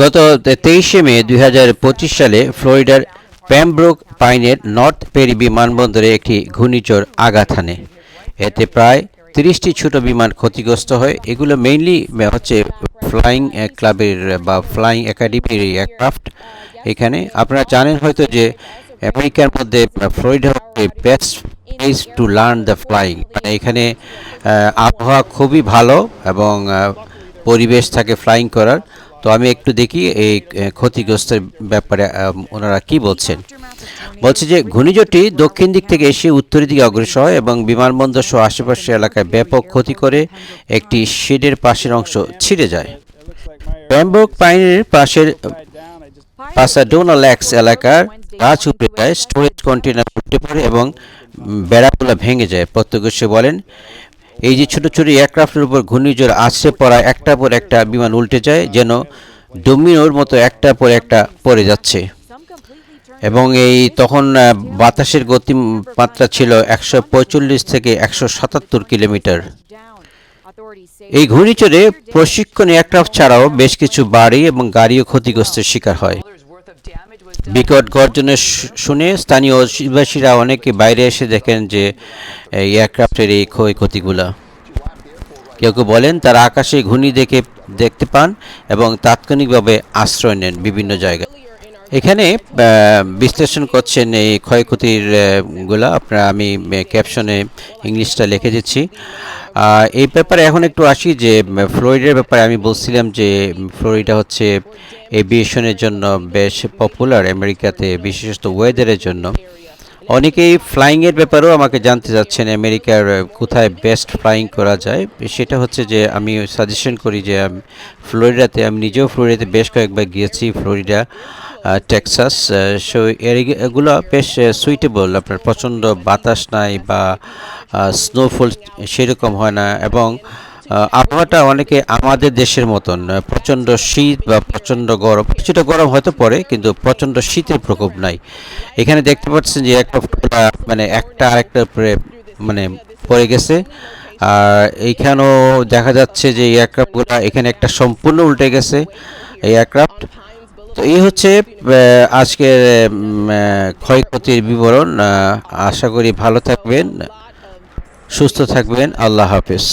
গত তেইশে মে দুই হাজার পঁচিশ সালে ফ্লোরিডার প্যামব্রুক পাইনের নর্থ পেরি বিমানবন্দরে একটি ঘূর্ণিঝড় আঘাত হানে। এতে প্রায় তিরিশটি ছোট বিমান ক্ষতিগ্রস্ত হয়। এগুলো মেইনলি হচ্ছে ফ্লাইং ক্লাবের বা ফ্লাইং একাডেমির এয়ারক্রাফট এখানে আপনারা জানেন হয়তো যে আমেরিকার মধ্যে ফ্লোরিডা হচ্ছে best place to learn the flying মানে এখানে আবহাওয়া খুবই ভালো এবং পরিবেশ থাকে ফ্লাইং করার। তো আমি একটু দেখি এই ক্ষতিগ্রস্তের ব্যাপারে ওনারা কি বলছেন? বলছে যে, ঘূর্ণিঝড়টি দক্ষিণ দিক থেকে এসে উত্তরের দিকে অগ্রসর হয় এবং বিমানবন্দর সহ আশেপাশের এলাকায় ব্যাপক ক্ষতি করে একটি শেডের পাশের অংশ ছিঁড়ে যায়। ব্যাম্বক পাইনের পাশের পাসাডোনা ল্যাক্স এলাকার গাছ উপড়ে যায়, স্টোরেজ কন্টেনার উল্টে পড়ে এবং বেড়াগুলো ভেঙে যায়। প্রত্যক্ষদর্শী বলেন এই যে ছোট ছোট এয়ারক্রাফটের উপর ঘূর্ণিঝড় আসছে পড়া একটা পর একটা বিমান উল্টে যায়, যেন ডোমিনোর মতো একটা পর একটা পড়ে যাচ্ছে। এবং এই তখন বাতাসের গতিমাত্রা ছিল একশো পঁয়তাল্লিশ থেকে একশো সাতাত্তর কিলোমিটার। এই ঘূর্ণিঝড়ে প্রশিক্ষণ এয়ারক্রাফট ছাড়াও বেশ কিছু বাড়ি এবং গাড়িও ক্ষতিগ্রস্তের শিকার হয়। বিকট গর্জনের শুনে স্থানীয় অধিবাসীরা অনেকে বাইরে এসে দেখেন যে এয়ারক্রাফটের এই ক্ষয়ক্ষতিগুলা। কেউ কেউ বলেন তারা আকাশে ঘূর্ণি দেখে, দেখতে পান এবং তাৎক্ষণিকভাবে আশ্রয় নেন বিভিন্ন জায়গায়। এখানে বিশ্লেষণ করছেন এই ক্ষয়ক্ষতিরগুলা। আপনারা, আমি ক্যাপশনে ইংলিশটা লিখে দিচ্ছি। এই ব্যাপারে এখন একটু আসি যে ফ্লোরিডার ব্যাপারে আমি বলছিলাম যে ফ্লোরিডা হচ্ছে এভিয়েশনের জন্য বেশ পপুলার আমেরিকাতে, বিশেষত ওয়েদারের জন্য। অনেকেই ফ্লাইংয়ের ব্যাপারেও আমাকে জানতে চাচ্ছেন, আমেরিকার কোথায় বেস্ট ফ্লাইং করা যায়। সেটা হচ্ছে যে, আমি সাজেশন করি যে ফ্লোরিডাতে, আমি নিজেও ফ্লোরিডাতে বেশ কয়েকবার গিয়েছি, ফ্লোরিডা। টেক্সাস সো এগুলো বেশ সুইটেবল আপনার প্রচণ্ড বাতাস নাই বা স্নোফল সেরকম হয় না এবং আবহাওয়াটা অনেকে আমাদের দেশের মতন প্রচণ্ড শীত বা প্রচণ্ড গরম, কিছুটা গরম হয়তো পড়ে কিন্তু প্রচণ্ড শীতের প্রকোপ নাই। এখানে দেখতে পাচ্ছেন যে একটা মানে একটা আরেকটার উপরে মানে পড়ে গেছে। আর এইখানেও দেখা যাচ্ছে যে এয়ারক্রাফটগুলো এখানে একটা সম্পূর্ণ উল্টে গেছে, এই এয়ারক্রাফট তো এই হচ্ছে আজকের ক্ষয়ক্ষতির বিবরণ। আশা করি ভালো থাকবেন সুস্থ থাকবেন। আল্লাহ হাফেজ।